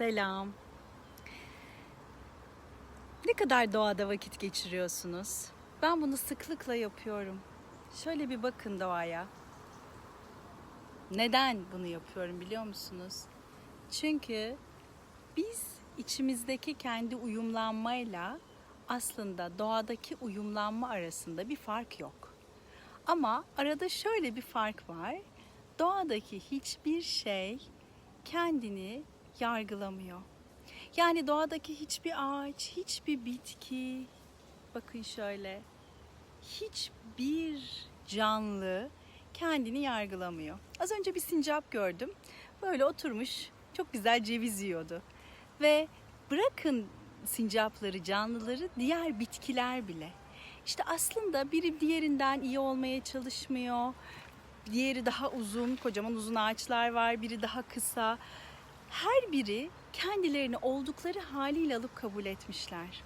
Selam. Ne kadar doğada vakit geçiriyorsunuz? Ben bunu sıklıkla yapıyorum. Şöyle bir bakın doğaya. Neden bunu yapıyorum biliyor musunuz? Çünkü biz içimizdeki kendi uyumlanmayla aslında doğadaki uyumlanma arasında bir fark yok. Ama arada şöyle bir fark var. Doğadaki hiçbir şey kendini yargılamıyor. Yani doğadaki hiçbir ağaç, hiçbir bitki, bakın şöyle, hiçbir canlı kendini yargılamıyor. Az önce bir sincap gördüm. Böyle oturmuş, çok güzel ceviz yiyordu. Ve bırakın sincapları, canlıları, diğer bitkiler bile. İşte aslında biri diğerinden iyi olmaya çalışmıyor. Diğeri daha uzun, kocaman uzun ağaçlar var, biri daha kısa. Her biri kendilerini oldukları haliyle alıp kabul etmişler.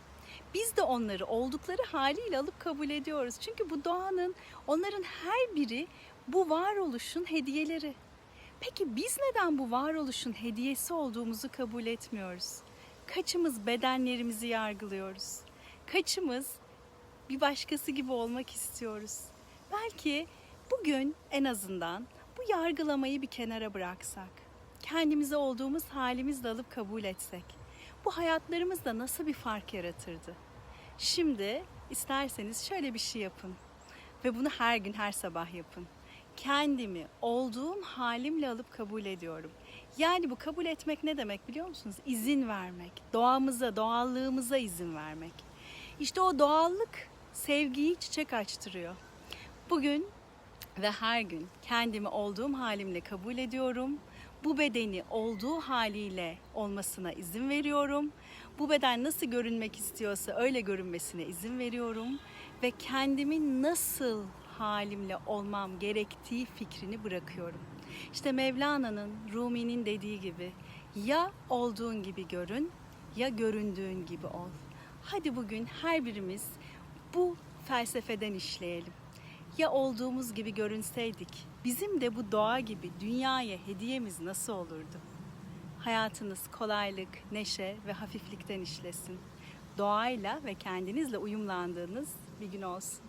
Biz de onları oldukları haliyle alıp kabul ediyoruz. Çünkü bu doğanın, onların her biri bu varoluşun hediyeleri. Peki biz neden bu varoluşun hediyesi olduğumuzu kabul etmiyoruz? Kaçımız bedenlerimizi yargılıyoruz? Kaçımız bir başkası gibi olmak istiyoruz? Belki bugün en azından bu yargılamayı bir kenara bıraksak, kendimize olduğumuz halimizle alıp kabul etsek, bu hayatlarımızda nasıl bir fark yaratırdı? Şimdi isterseniz şöyle bir şey yapın ve bunu her gün her sabah yapın. Kendimi olduğum halimle alıp kabul ediyorum. Yani bu kabul etmek ne demek biliyor musunuz? İzin vermek, doğamıza, doğallığımıza izin vermek. İşte o doğallık sevgiyi çiçek açtırıyor. Bugün ve her gün kendimi olduğum halimle kabul ediyorum. Bu bedeni olduğu haliyle olmasına izin veriyorum. Bu beden nasıl görünmek istiyorsa öyle görünmesine izin veriyorum ve kendimin nasıl halimle olmam gerektiği fikrini bırakıyorum. İşte Mevlana'nın, Rumi'nin dediği gibi ya olduğun gibi görün ya göründüğün gibi ol. Hadi bugün her birimiz bu felsefeden işleyelim ya olduğumuz gibi görünseydik, bizim de bu doğa gibi dünyaya hediyemiz nasıl olurdu? Hayatınız kolaylık, neşe ve hafiflikten işlesin. Doğayla ve kendinizle uyumlandığınız bir gün olsun.